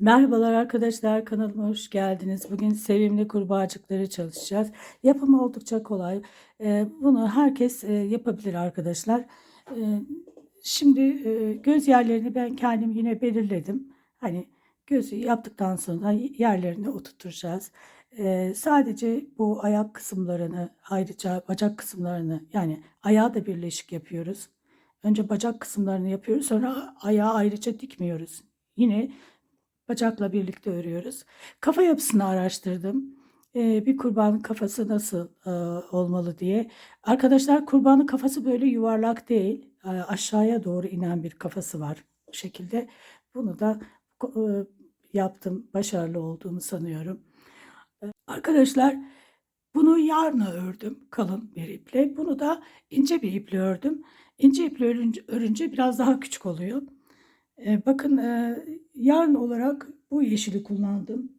Merhabalar arkadaşlar kanalıma hoş geldiniz. Bugün sevimli kurbağacıkları çalışacağız. Yapımı oldukça kolay. Ee, bunu herkes e, yapabilir arkadaşlar. Ee, şimdi e, göz yerlerini ben kendim yine belirledim. Hani gözü yaptıktan sonra yerlerine oturtacağız. Ee, sadece bu ayak kısımlarını ayrıca bacak kısımlarını yani ayağı da birleşik yapıyoruz. Önce bacak kısımlarını yapıyoruz sonra ayağı ayrıca dikmiyoruz. Yine bacakla birlikte örüyoruz. Kafa yapısını araştırdım. Ee, bir kurbanın kafası nasıl e, olmalı diye. Arkadaşlar kurbanın kafası böyle yuvarlak değil. e, aşağıya doğru inen bir kafası var. Bu şekilde. Bunu da e, yaptım. Başarılı olduğumu sanıyorum. E, Arkadaşlar bunu yarına ördüm kalın bir iple. Bunu da ince bir iple ördüm. İnce iple örünce, örünce biraz daha küçük oluyor. E, bakın e, yarın olarak bu yeşili kullandım.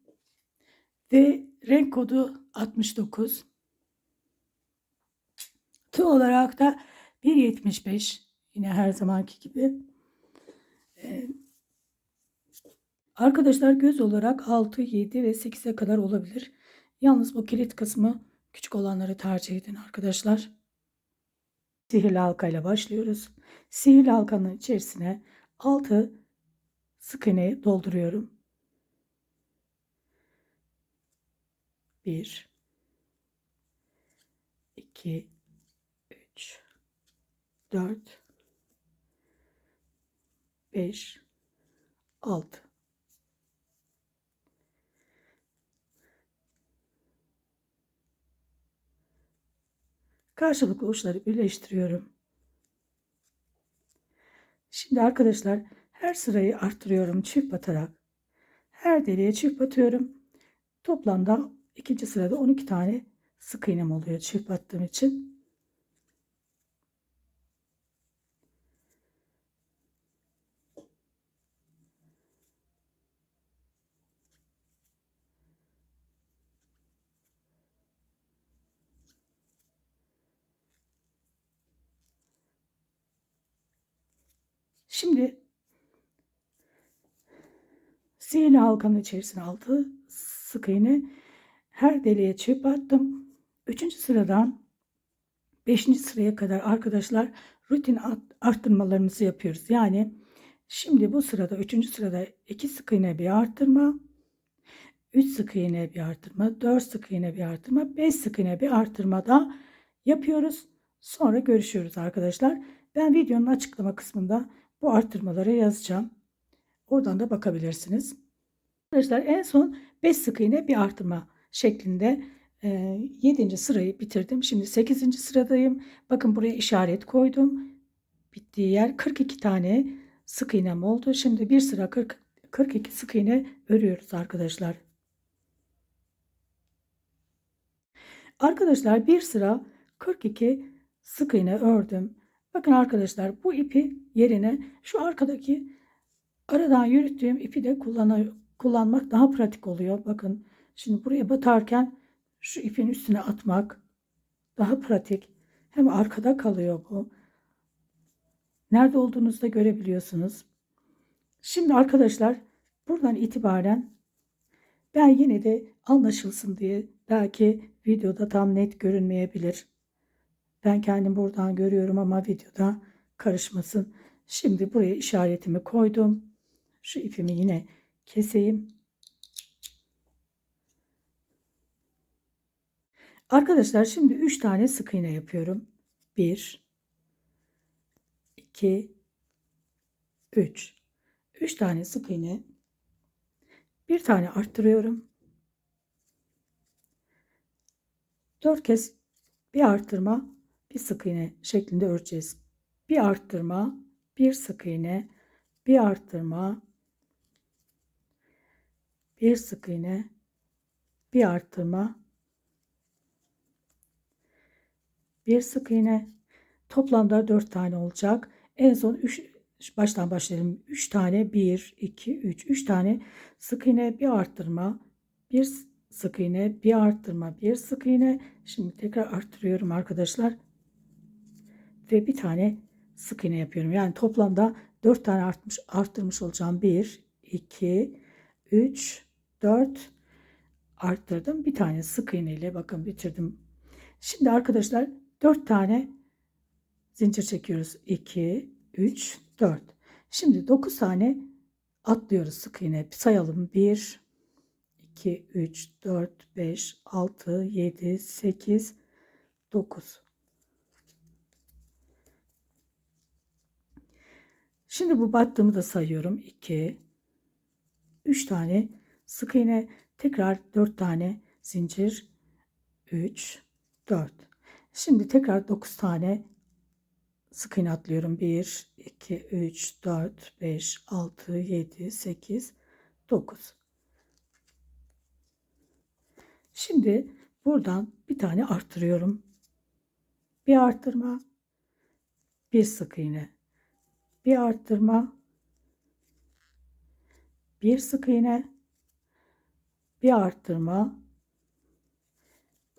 Ve renk kodu 69. Tığ olarak da 1.75. Yine her zamanki gibi. E, arkadaşlar göz olarak 6, 7 ve 8'e kadar olabilir. Yalnız bu kilit kısmı küçük olanları tercih edin arkadaşlar. Sihirli halka ile başlıyoruz. Sihirli halkanın içerisine 6 sık iğne dolduruyorum. 1 2 3 4 5 6 Karşılıklı uçları birleştiriyorum. Şimdi arkadaşlar her sırayı arttırıyorum çift batarak. Her deliğe çift batıyorum. Toplamda ikinci sırada 12 tane sık iğnem oluyor çift battığım için. Şimdi sihirli halkanın içerisine altı sık iğne her deliğe çift battım. Üçüncü sıradan beşinci sıraya kadar arkadaşlar rutin arttırmalarımızı yapıyoruz. Yani şimdi bu sırada üçüncü sırada iki sık iğne bir arttırma, üç sık iğne bir arttırma, dört sık iğne bir arttırma, beş sık iğne bir arttırma da yapıyoruz. Sonra görüşüyoruz arkadaşlar. Ben videonun açıklama kısmında bu arttırmaları yazacağım. Oradan da bakabilirsiniz. Arkadaşlar en son 5 sık iğne bir arttırma şeklinde e, 7. sırayı bitirdim. Şimdi 8. sıradayım. Bakın buraya işaret koydum. Bittiği yer 42 tane sık iğnem oldu. Şimdi bir sıra 40, 42 sık iğne örüyoruz arkadaşlar. Arkadaşlar bir sıra 42 sık iğne ördüm. Bakın arkadaşlar bu ipi yerine şu arkadaki aradan yürüttüğüm ipi de kullanmak daha pratik oluyor. Bakın şimdi buraya batarken şu ipin üstüne atmak daha pratik. Hem arkada kalıyor bu. Nerede olduğunuzu da görebiliyorsunuz. Şimdi arkadaşlar buradan itibaren ben yine de anlaşılsın diye belki videoda tam net görünmeyebilir. Ben kendim buradan görüyorum ama videoda karışmasın. Şimdi buraya işaretimi koydum. Şu ipimi yine keseyim. Arkadaşlar şimdi 3 tane sık iğne yapıyorum. 1 2 3 3 tane sık iğne. Bir tane arttırıyorum. 4 kez bir arttırma bir sık iğne şeklinde öreceğiz. Bir arttırma, bir sık iğne, bir arttırma, bir sık iğne, bir arttırma, bir sık iğne. Toplamda 4 tane olacak. En son 3 baştan başlayalım. 3 tane 1 2 3 3 tane sık iğne bir arttırma, bir sık iğne, bir arttırma, bir sık iğne. Şimdi tekrar arttırıyorum arkadaşlar ve bir tane sık iğne yapıyorum. Yani toplamda 4 tane artmış, arttırmış olacağım. 1, 2, 3, 4 arttırdım. Bir tane sık iğne ile bakın bitirdim. Şimdi arkadaşlar 4 tane zincir çekiyoruz. 2, 3, 4. Şimdi 9 tane atlıyoruz sık iğne. Sayalım. 1, 2, 3, 4, 5, 6, 7, 8, 9. Şimdi bu battığımı da sayıyorum. 2, 3 tane sık iğne, tekrar 4 tane zincir, 3, 4. Şimdi tekrar 9 tane sık iğne atlıyorum. 1, 2, 3, 4, 5, 6, 7, 8, 9. Şimdi buradan bir tane arttırıyorum. Bir arttırma, bir sık iğne, bir arttırma, bir sık iğne, bir arttırma,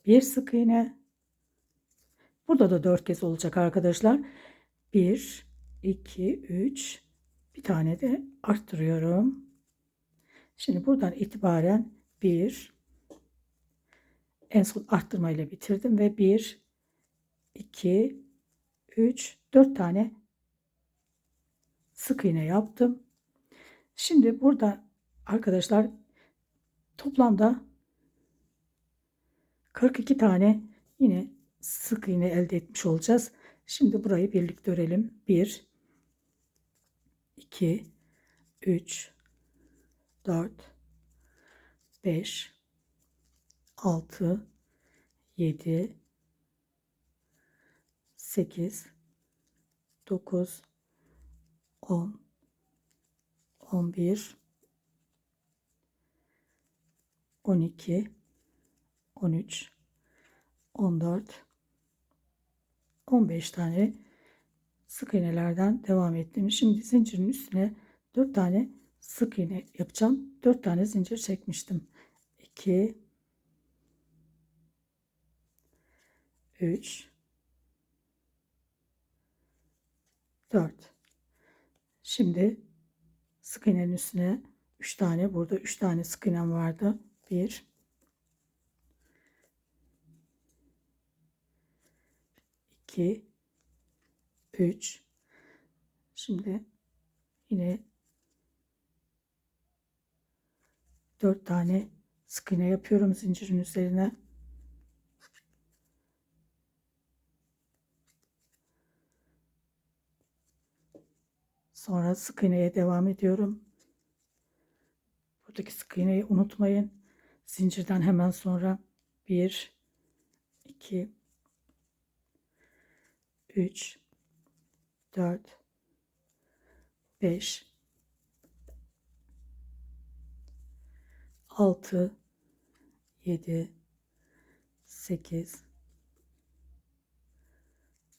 bir sık iğne. Burada da dört kez olacak arkadaşlar. 1, 2, 3, bir tane de arttırıyorum. Şimdi buradan itibaren 1, en son arttırma ile bitirdim ve 1, 2, 3, 4 tane sık iğne yaptım. Şimdi burada arkadaşlar toplamda 42 tane yine sık iğne elde etmiş olacağız. Şimdi burayı birlikte örelim. 1 2 3 4 5 6 7 8 9 10 11 12 13 14 15 tane sık iğnelerden devam ettim. Şimdi zincirin üstüne 4 tane sık iğne yapacağım. 4 tane zincir çekmiştim. 2 3 4 Şimdi sık iğnenin üstüne 3 tane burada 3 tane sık iğnem vardı. 1 2 3 Şimdi yine 4 tane sık iğne yapıyorum zincirin üzerine. Sonra sık iğneye devam ediyorum. Buradaki sık iğneyi unutmayın. Zincirden hemen sonra 1 2 3 4 5 6 7 8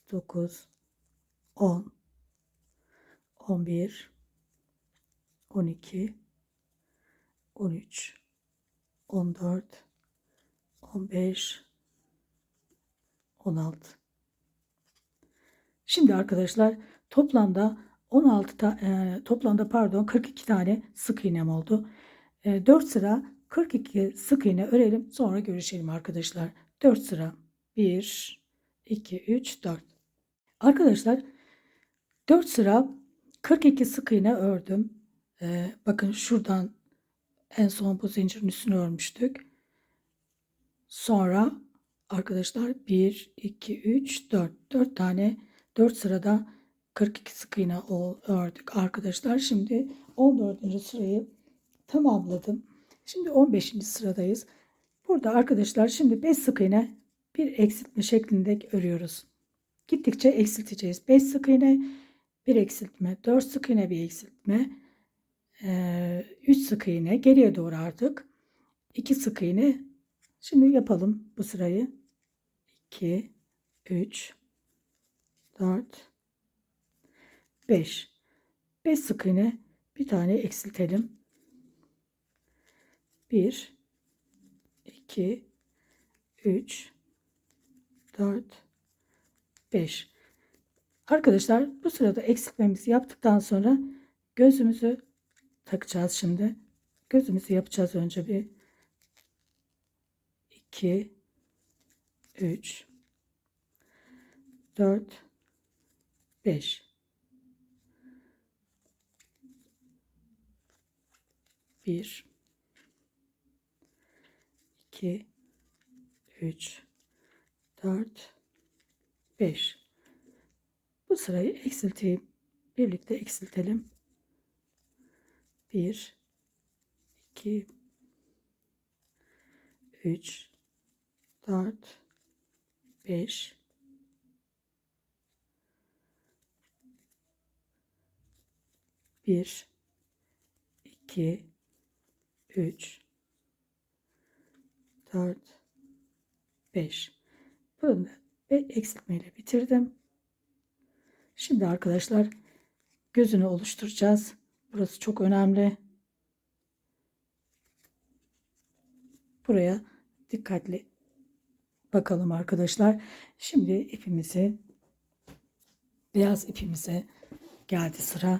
9 10 11 12 13 14 15 16 Şimdi arkadaşlar toplamda 16 ta, e, toplamda pardon 42 tane sık iğnem oldu. E, 4 sıra 42 sık iğne örelim sonra görüşelim arkadaşlar. 4 sıra 1 2 3 4 Arkadaşlar 4 sıra 42 sık iğne ördüm. E, bakın şuradan en son bu zincirin üstünü örmüştük. Sonra arkadaşlar 1 2 3 4 4 tane 4 sırada 42 sık iğne ördük arkadaşlar. Şimdi 14. sırayı tamamladım. Şimdi 15. sıradayız. Burada arkadaşlar şimdi 5 sık iğne bir eksiltme şeklinde örüyoruz. Gittikçe eksilteceğiz. 5 sık iğne bir eksiltme, 4 sık iğne bir eksiltme, 3 sık iğne geriye doğru artık. 2 sık iğne. Şimdi yapalım bu sırayı. 2 3 4 5 5 sık iğne. Bir tane eksiltelim. 1 2 3 4 5 Arkadaşlar bu sırada eksiltmemizi yaptıktan sonra gözümüzü takacağız şimdi Gözümüzü yapacağız önce bir. 2 3 4 5 1 2 3 4 5 Bu sırayı eksilteyim. Birlikte eksiltelim. 1 2 3 4 5 1 2 3 4 5 bunu ve eksiltmeyle bitirdim. Şimdi arkadaşlar gözünü oluşturacağız. Burası çok önemli. Buraya dikkatli bakalım arkadaşlar. Şimdi ipimizi beyaz ipimize geldi sıra.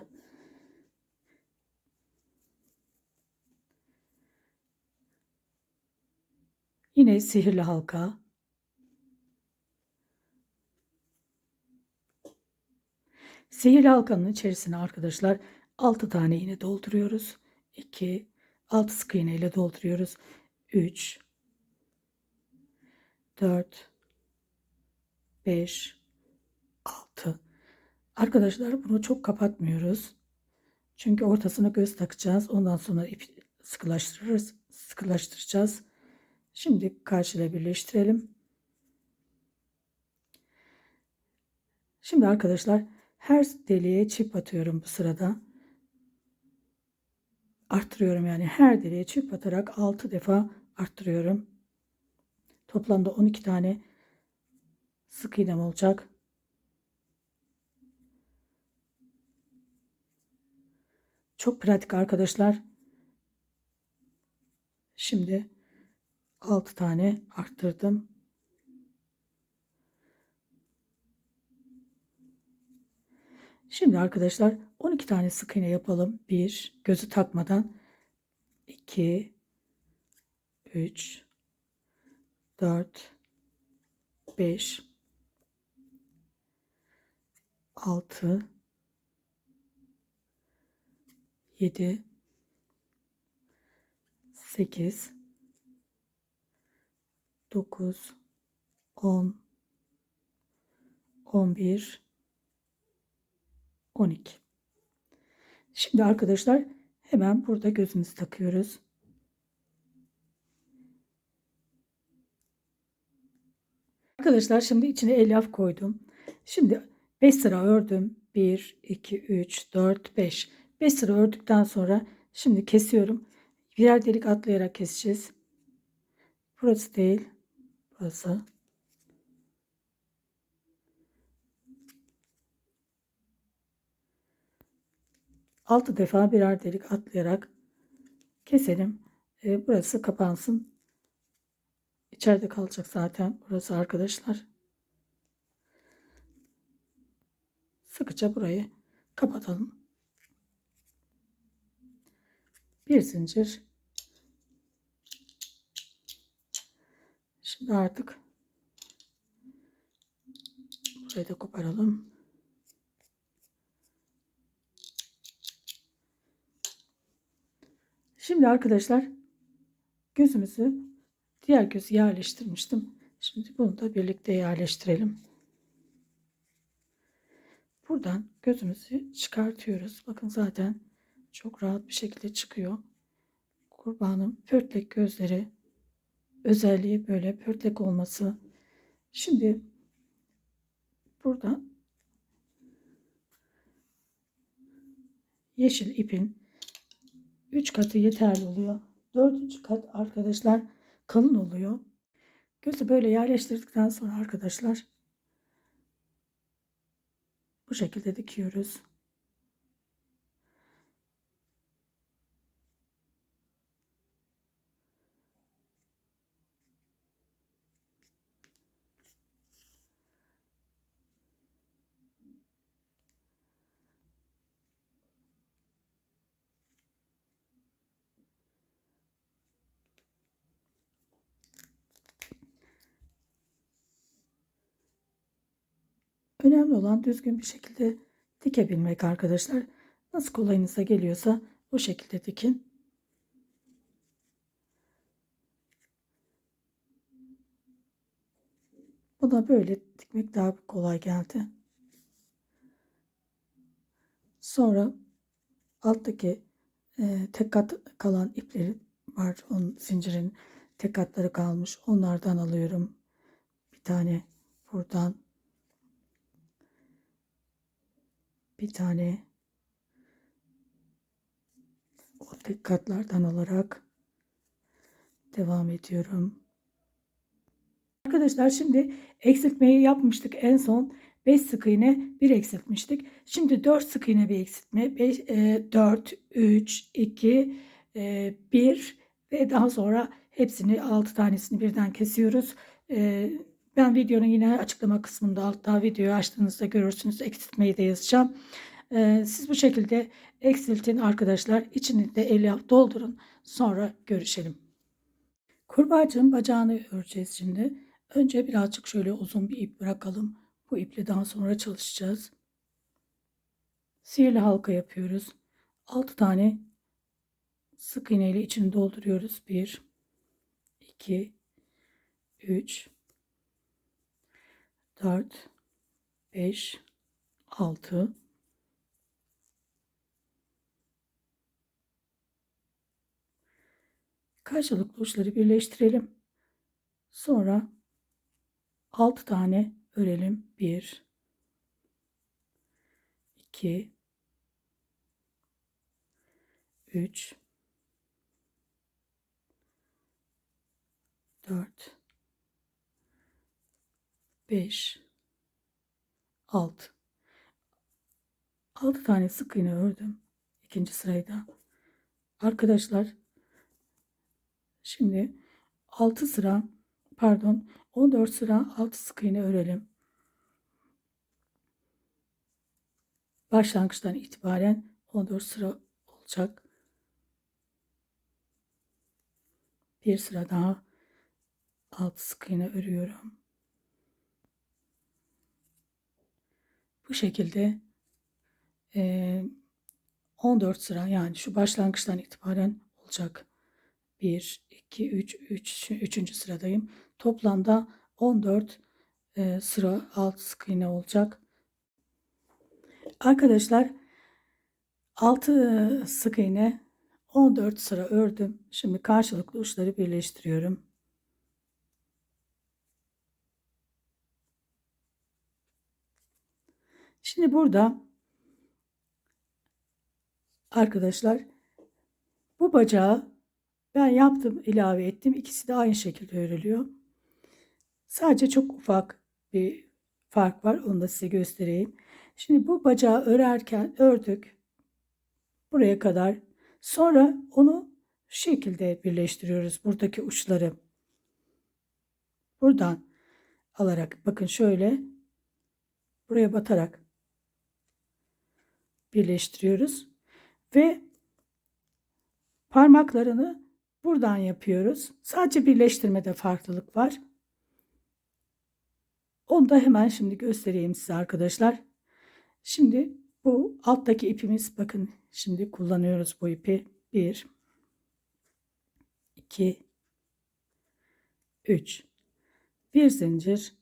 Yine sihirli halka. Sihirli halkanın içerisine arkadaşlar 6 tane iğne dolduruyoruz. 2 6 sık iğne ile dolduruyoruz. 3 4 5 6 Arkadaşlar bunu çok kapatmıyoruz. Çünkü ortasına göz takacağız. Ondan sonra ip sıkılaştırırız. Sıkılaştıracağız. Şimdi karşıyla birleştirelim. Şimdi arkadaşlar her deliğe çift atıyorum bu sırada. Arttırıyorum yani her deliğe çift atarak 6 defa arttırıyorum. Toplamda 12 tane sık iğnem olacak. Çok pratik arkadaşlar. Şimdi 6 tane arttırdım. Şimdi arkadaşlar 12 tane sık iğne yapalım. 1 gözü takmadan 2 3 4 5 6 7 8 9 10 11 12 Şimdi arkadaşlar hemen burada gözümüzü takıyoruz. Arkadaşlar şimdi içine elyaf koydum. Şimdi 5 sıra ördüm. 1, 2, 3, 4, 5. 5 sıra ördükten sonra şimdi kesiyorum. Birer delik atlayarak keseceğiz. Burası değil. Burası. Altı defa birer delik atlayarak keselim. Ee, burası kapansın. İçeride kalacak zaten burası arkadaşlar. Sıkıca burayı kapatalım. Bir zincir. Şimdi artık burayı da koparalım. Şimdi arkadaşlar gözümüzü Diğer gözü yerleştirmiştim. Şimdi bunu da birlikte yerleştirelim. Buradan gözümüzü çıkartıyoruz. Bakın zaten çok rahat bir şekilde çıkıyor. Kurbanın pörtlek gözleri özelliği böyle pörtlek olması. Şimdi burada yeşil ipin 3 katı yeterli oluyor. Dördüncü kat arkadaşlar kalın oluyor. Gözü böyle yerleştirdikten sonra arkadaşlar bu şekilde dikiyoruz. Önemli olan düzgün bir şekilde dikebilmek arkadaşlar. Nasıl kolayınıza geliyorsa o şekilde dikin. Buna böyle dikmek daha kolay geldi. Sonra alttaki e, tek kat kalan ipleri var. Onun zincirin tek katları kalmış. Onlardan alıyorum. Bir tane buradan. Bir tane o tek katlardan alarak devam ediyorum. Arkadaşlar şimdi eksiltmeyi yapmıştık en son 5 sık iğne 1 eksiltmiştik. Şimdi 4 sık iğne bir eksiltme 5, e, 4 3 2 e, 1 ve daha sonra hepsini 6 tanesini birden kesiyoruz. E, ben videonun yine açıklama kısmında altta videoyu açtığınızda görürsünüz. Eksiltmeyi de yazacağım. E, siz bu şekilde eksiltin arkadaşlar. İçini de elyaf doldurun. Sonra görüşelim. Kurbağacığın bacağını öreceğiz şimdi. Önce birazcık şöyle uzun bir ip bırakalım. Bu iple daha sonra çalışacağız. Sihirli halka yapıyoruz. 6 tane sık iğne ile içini dolduruyoruz. 1 2 3 4 5 6 Karşılıklı uçları birleştirelim. Sonra 6 tane örelim. 1 2 3 4 5 6 6 tane sık iğne ördüm. ikinci sırayı da. Arkadaşlar şimdi 6 sıra pardon 14 sıra 6 sık iğne örelim. Başlangıçtan itibaren 14 sıra olacak. Bir sıra daha 6 sık iğne örüyorum. Bu şekilde 14 sıra yani şu başlangıçtan itibaren olacak. 1, 2, 3, 3, 3. sıradayım. Toplamda 14 e, sıra alt sık iğne olacak. Arkadaşlar 6 sık iğne 14 sıra ördüm. Şimdi karşılıklı uçları birleştiriyorum. Şimdi burada arkadaşlar bu bacağı ben yaptım ilave ettim. İkisi de aynı şekilde örülüyor. Sadece çok ufak bir fark var. Onu da size göstereyim. Şimdi bu bacağı örerken ördük. Buraya kadar. Sonra onu şu şekilde birleştiriyoruz. Buradaki uçları. Buradan alarak bakın şöyle buraya batarak birleştiriyoruz ve parmaklarını buradan yapıyoruz. Sadece birleştirmede farklılık var. Onu da hemen şimdi göstereyim size arkadaşlar. Şimdi bu alttaki ipimiz bakın şimdi kullanıyoruz bu ipi. 1 2 3 bir zincir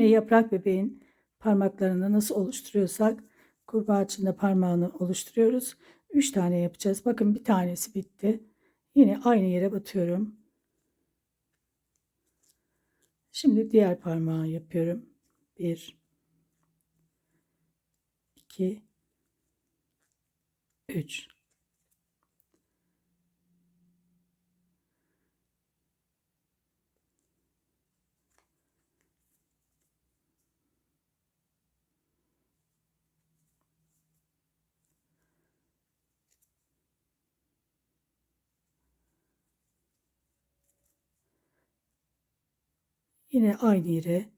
Yine yaprak bebeğin parmaklarını nasıl oluşturuyorsak kurbağa içinde parmağını oluşturuyoruz. 3 tane yapacağız. Bakın bir tanesi bitti. Yine aynı yere batıyorum. Şimdi diğer parmağı yapıyorum. 1 2 3 Yine aynı yere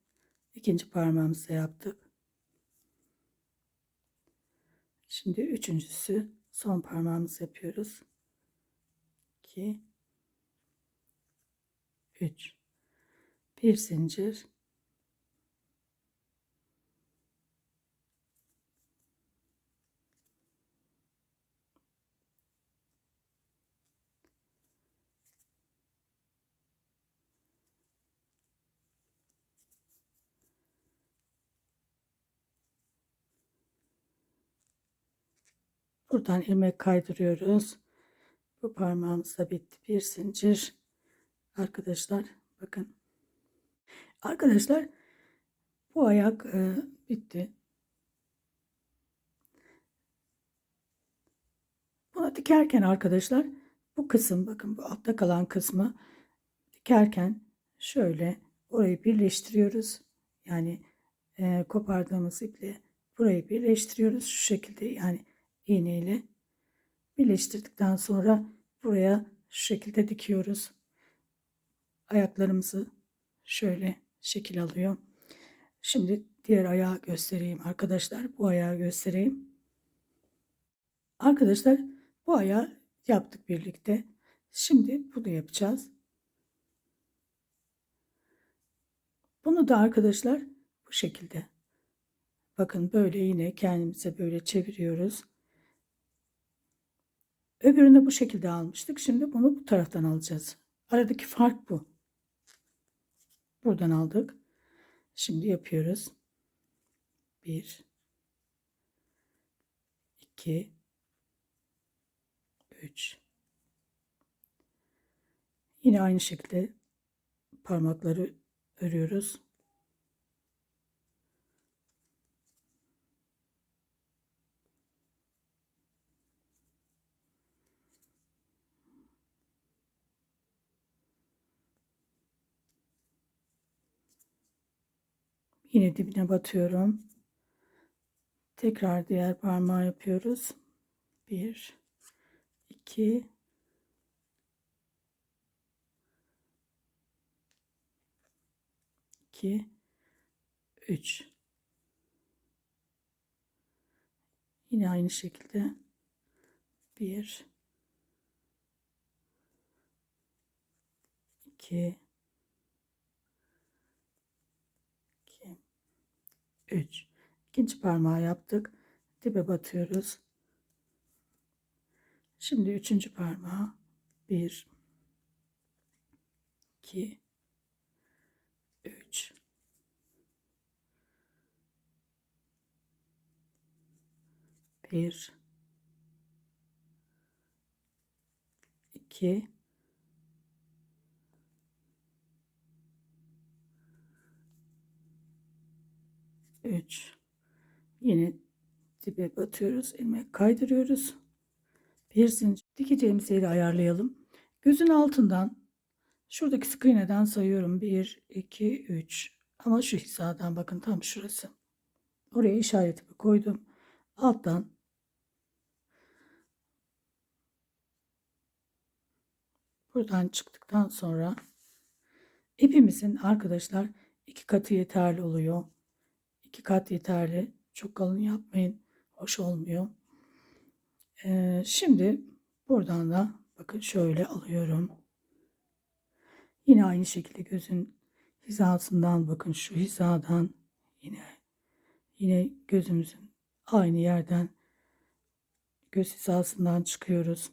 ikinci parmağımızla yaptık. Şimdi üçüncüsü son parmağımızı yapıyoruz. 2 3 bir zincir Buradan ilmek kaydırıyoruz. Bu parmağımız da bitti. Bir zincir. Arkadaşlar bakın. Arkadaşlar bu ayak e, bitti. Bunu dikerken arkadaşlar bu kısım bakın bu altta kalan kısmı dikerken şöyle orayı birleştiriyoruz. Yani e, kopardığımız iple burayı birleştiriyoruz şu şekilde yani iğneyle birleştirdikten sonra buraya şu şekilde dikiyoruz. Ayaklarımızı şöyle şekil alıyor. Şimdi diğer ayağı göstereyim arkadaşlar. Bu ayağı göstereyim. Arkadaşlar bu ayağı yaptık birlikte. Şimdi bunu yapacağız. Bunu da arkadaşlar bu şekilde. Bakın böyle yine kendimize böyle çeviriyoruz. Öbürünü bu şekilde almıştık. Şimdi bunu bu taraftan alacağız. Aradaki fark bu. Buradan aldık. Şimdi yapıyoruz. 1 2 3 Yine aynı şekilde parmakları örüyoruz. Yine dibine batıyorum. Tekrar diğer parmağı yapıyoruz. 1 2 2 3 Yine aynı şekilde 1 2 3 ikinci parmağı yaptık. Dibe batıyoruz. Şimdi üçüncü parmağı. 1 2 3 1 2 3 yine dibe batıyoruz ilmek kaydırıyoruz. Bir zincir. Dikeceğimiz yeri ayarlayalım. Gözün altından şuradaki sık iğneden sayıyorum. 1 2 3 ama şu hizadan bakın tam şurası. Oraya işaretimi koydum. Alttan. Buradan çıktıktan sonra ipimizin arkadaşlar iki katı yeterli oluyor iki kat yeterli. Çok kalın yapmayın. Hoş olmuyor. Ee, şimdi buradan da bakın şöyle alıyorum. Yine aynı şekilde gözün hizasından bakın şu hizadan yine yine gözümüzün aynı yerden göz hizasından çıkıyoruz.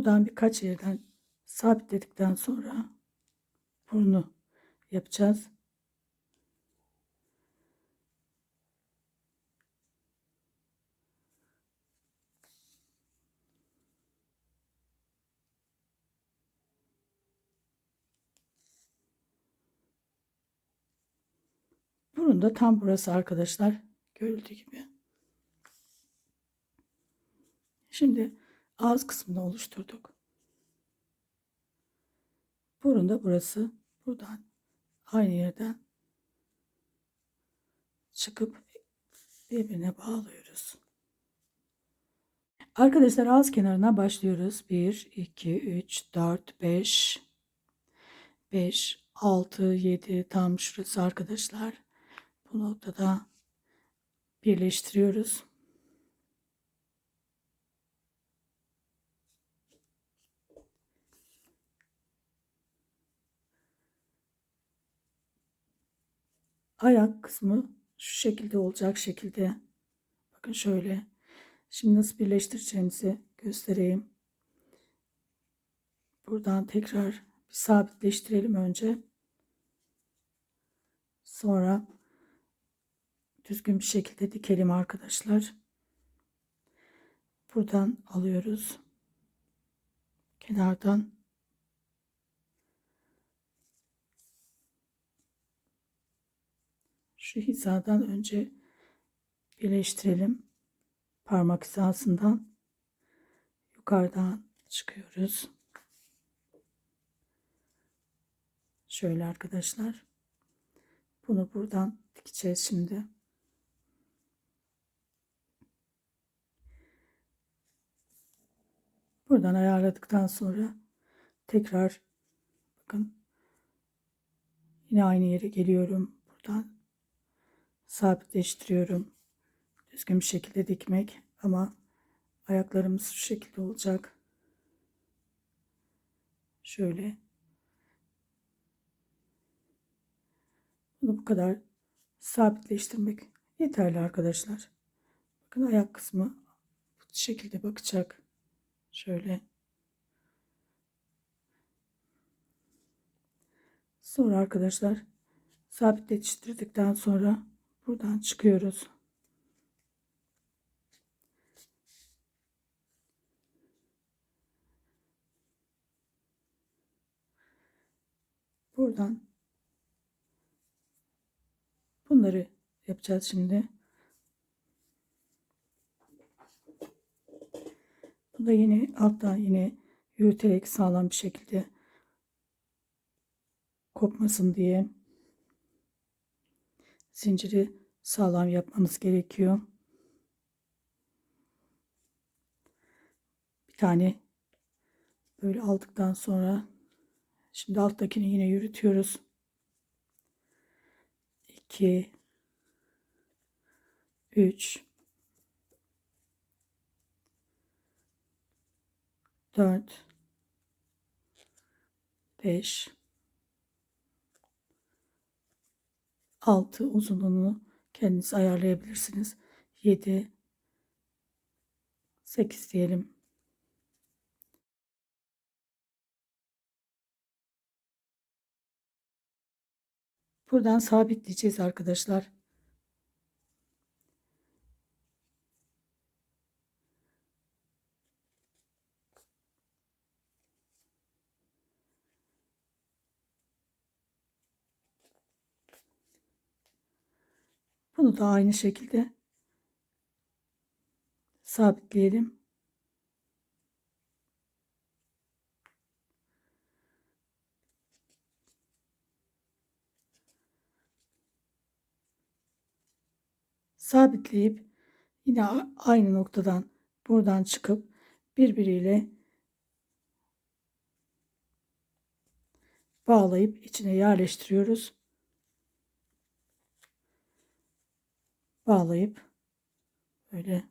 Buradan birkaç yerden sabitledikten sonra burnu yapacağız. Burun da tam burası arkadaşlar. Görüldüğü gibi. Şimdi ağız kısmını oluşturduk. Burun da burası. Buradan aynı yerden çıkıp birbirine bağlıyoruz. Arkadaşlar ağız kenarına başlıyoruz. 1, 2, 3, 4, 5, 5, 6, 7 tam şurası arkadaşlar. Bu noktada birleştiriyoruz. Ayak kısmı şu şekilde olacak şekilde. Bakın şöyle. Şimdi nasıl birleştireceğimizi göstereyim. Buradan tekrar bir sabitleştirelim önce. Sonra düzgün bir şekilde dikelim arkadaşlar. Buradan alıyoruz. Kenardan şu hizadan önce birleştirelim. Parmak hizasından yukarıdan çıkıyoruz. Şöyle arkadaşlar. Bunu buradan dikeceğiz şimdi. Buradan ayarladıktan sonra tekrar bakın yine aynı yere geliyorum. Buradan sabitleştiriyorum. Düzgün bir şekilde dikmek ama ayaklarımız şu şekilde olacak. Şöyle. Bunu bu kadar sabitleştirmek yeterli arkadaşlar. Bakın ayak kısmı bu şekilde bakacak. Şöyle. Sonra arkadaşlar sabitleştirdikten sonra buradan çıkıyoruz. Buradan bunları yapacağız şimdi. Bu da yine alttan yine yürüterek sağlam bir şekilde kopmasın diye zinciri sağlam yapmamız gerekiyor. Bir tane böyle aldıktan sonra şimdi alttakini yine yürütüyoruz. 2 3 4 5 6 uzunluğunu kendiniz ayarlayabilirsiniz. 7 8 diyelim. Buradan sabitleyeceğiz arkadaşlar. Bunu da aynı şekilde sabitleyelim. Sabitleyip yine aynı noktadan buradan çıkıp birbiriyle bağlayıp içine yerleştiriyoruz. Bağlayıp böyle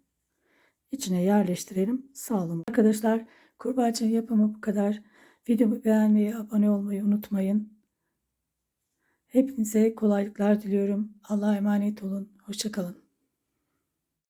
içine yerleştirelim. Sağlam. Arkadaşlar kurbağacın yapımı bu kadar. Videomu beğenmeyi, abone olmayı unutmayın. Hepinize kolaylıklar diliyorum. Allah'a emanet olun. Hoşçakalın.